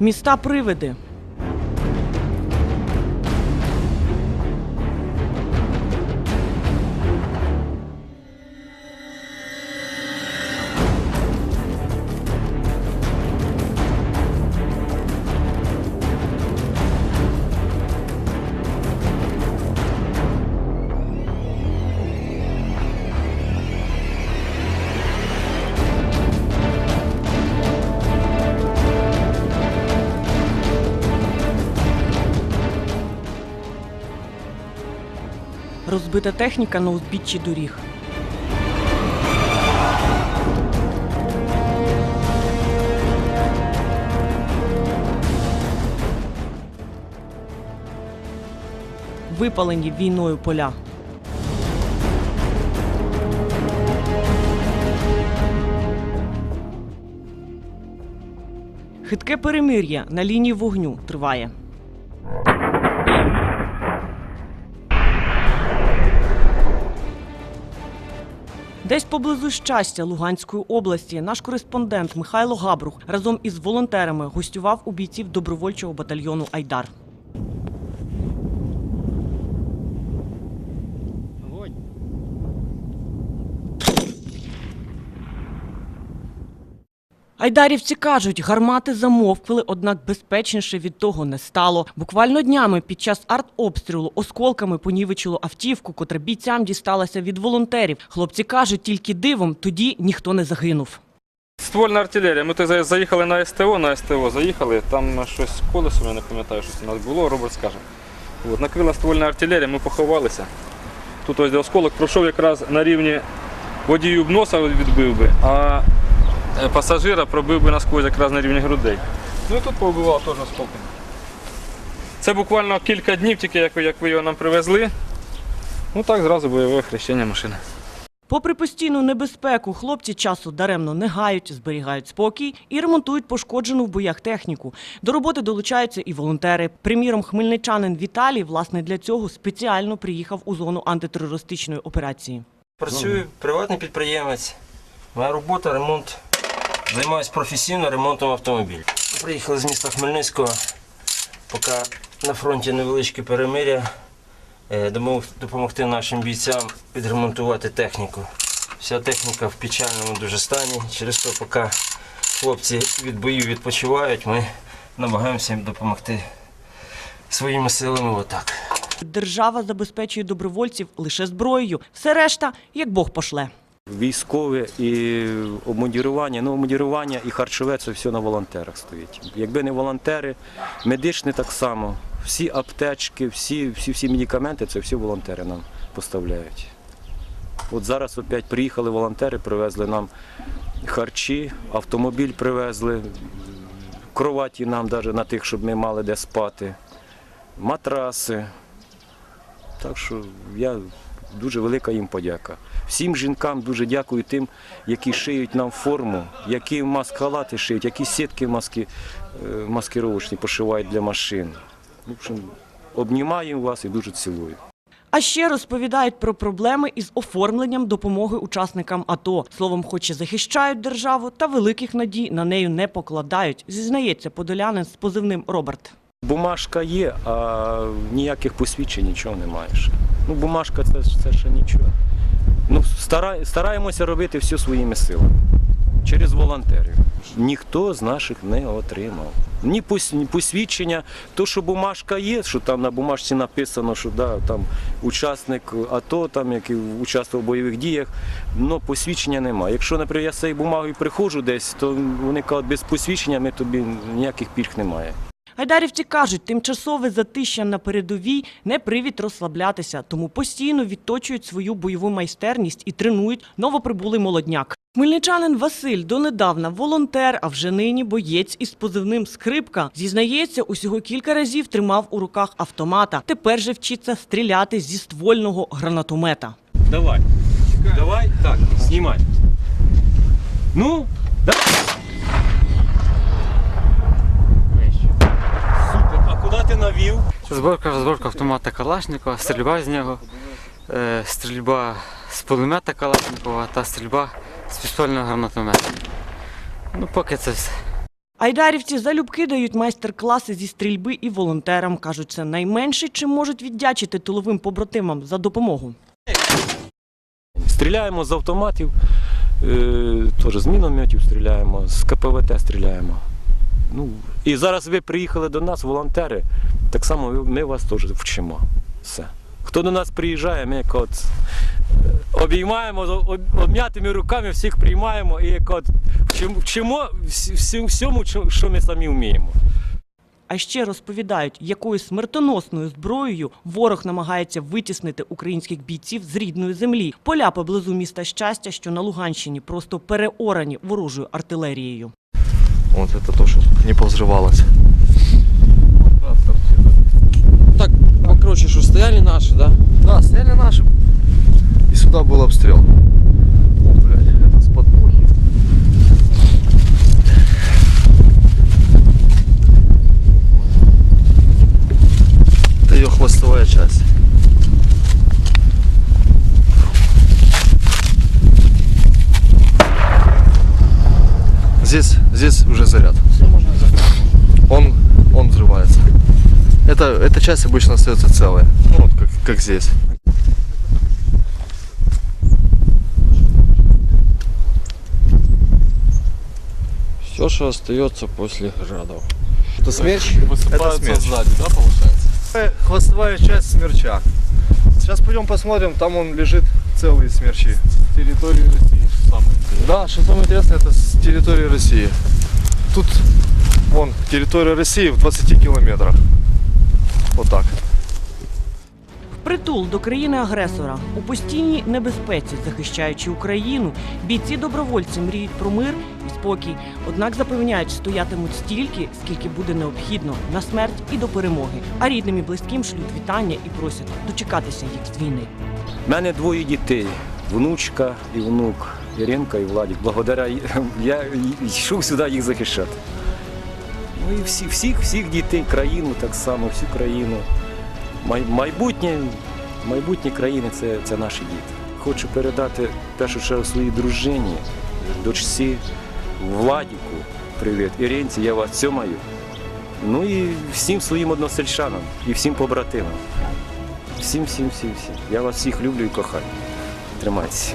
Міста привиди. Розбита техніка на узбіччі доріг. Випалені війною поля. Хитке перемир'я на лінії вогню триває. Десь поблизу щастя Луганської області наш кореспондент Михайло Габрух разом із волонтерами гостював у бійців добровольчого батальйону Айдар. Айдарівці кажуть, гармати замовкли, однак безпечніше від того не стало. Буквально днями під час артобстрілу осколками понівечило автівку, котра бійцям дісталася від волонтерів. Хлопці кажуть, тільки дивом тоді ніхто не загинув. Ствольна артилерія. Ми тут заїхали на СТО, на СТО заїхали, там щось колесо, я не пам'ятаю, що це у нас було, Роберт скаже. От, накрила ствольна артилерія, ми поховалися. Тут ось де осколок пройшов якраз на рівні водію б носа відбив би, а пасажира пробив би насквозь якраз на рівні грудей. Ну і тут повбивав теж осколком. Це буквально кілька днів, тільки як, ви- як ви його нам привезли. Ну так, зразу бойове хрещення машини. Попри постійну небезпеку, хлопці часу даремно не гають, зберігають спокій і ремонтують пошкоджену в боях техніку. До роботи долучаються і волонтери. Приміром, хмельничанин Віталій власне для цього спеціально приїхав у зону антитерористичної операції. Працюю приватний підприємець. Моя робота ремонт. Займаюся професійно ремонтом автомобілів. Приїхали з міста Хмельницького, поки на фронті невеличке перемиря. е, Допомогти нашим бійцям відремонтувати техніку. Вся техніка в печальному дуже стані. Через то, поки хлопці від боїв відпочивають, ми намагаємося їм допомогти своїми силами отак. Держава забезпечує добровольців лише зброєю. Все решта, як Бог пошле. Військове і обмундірування, ну обмундірування і харчове це все на волонтерах стоїть. Якби не волонтери, медичне так само. Всі аптечки, всі, всі, всі медикаменти це всі волонтери нам поставляють. От зараз опять приїхали волонтери, привезли нам харчі, автомобіль привезли, кроваті нам навіть на тих, щоб ми мали де спати, матраси. Так що я дуже велика їм подяка. Всім жінкам дуже дякую тим, які шиють нам форму, які маскалати шиють, які сітки маски, е, маскировочні пошивають для машин. В общем, обнімаю вас і дуже цілую. А ще розповідають про проблеми із оформленням допомоги учасникам АТО. Словом, хоч і захищають державу, та великих надій на неї не покладають. Зізнається подолянин з позивним Роберт. Бумажка є, а ніяких посвідчень нічого немає. ще. Ну, бумажка це, це ще нічого. Ну, стара, стараємося робити все своїми силами. Через волонтерів. Ніхто з наших не отримав. Ні посвідчення, то, що бумажка є, що там на бумажці написано, що да, там учасник АТО, там, який участвував в бойових діях, але посвідчення немає. Якщо, наприклад, я з цією бумагою приходжу десь, то вони кажуть, без посвідчення ми тобі ніяких пільг немає. Гайдарівці кажуть, тимчасове затища на передовій не привід розслаблятися, тому постійно відточують свою бойову майстерність і тренують новоприбулий молодняк. Хмельничанин Василь донедавна волонтер, а вже нині боєць із позивним скрипка. Зізнається, усього кілька разів тримав у руках автомата. Тепер же вчиться стріляти зі ствольного гранатомета. Давай. Давай. Так, знімай. Ну, да. А навів? Зборка, зборка автомата Калашникова, стрільба з нього, е, стрільба з пулемета Калашникова та стрільба з пістольного гранатомета. Ну, поки це все. Айдарівці залюбки дають майстер-класи зі стрільби і волонтерам. Кажуть, це найменше, чим можуть віддячити тиловим побратимам за допомогу. Стріляємо з автоматів, е, теж з мінометів стріляємо, з КПВТ стріляємо. Ну, і зараз ви приїхали до нас, волонтери, так само ми вас теж вчимо. Все. Хто до нас приїжджає, ми як от е, обіймаємо об- обм'ятими руками, всіх приймаємо і як от вчимо, всьому, що ми самі вміємо. А ще розповідають, якою смертоносною зброєю ворог намагається витіснити українських бійців з рідної землі. Поля поблизу міста щастя, що на Луганщині, просто переорані ворожою артилерією. Вот это то, что не повзрывалось. Так, короче, что стояли наши, да? Да, стояли наши. И сюда был обстрел. О, блядь, это с подпухи. Это ее хвостовая часть. Здесь, здесь уже заряд. Он, он взрывается. Это, эта часть обычно остается целая. Ну, вот как, как здесь. Все, что остается после градов. Это смерч? Это смерч. сзади, да, получается? Хвостовая часть смерча. Сейчас пойдем посмотрим, там он лежит целые смерчи. территории России, интересное. Да, что самое интересное, это с территории России. Тут, вон, территория России в 20 километрах. Вот так. Притул до країни-агресора у постійній небезпеці, захищаючи Україну, бійці добровольці мріють про мир і спокій. Однак запевняють, стоятимуть стільки, скільки буде необхідно на смерть і до перемоги. А рідним і близьким шлють вітання і просять дочекатися їх з війни. У мене двоє дітей, внучка і внук, Іринка і Владик. Благодаря я йшов сюди їх захищати. Ну і всі, всіх, всіх дітей, країну так само, всю країну. Май, майбутнє, майбутнє країни це, це наші діти. Хочу передати першу чергу своїй дружині, дочці, Владіку. Привіт, Іринці, я вас цьомаю. Ну і всім своїм односельчанам і всім побратимам. Всім, всім, всім, всім. Я вас всіх люблю і кохаю. Тримайтеся.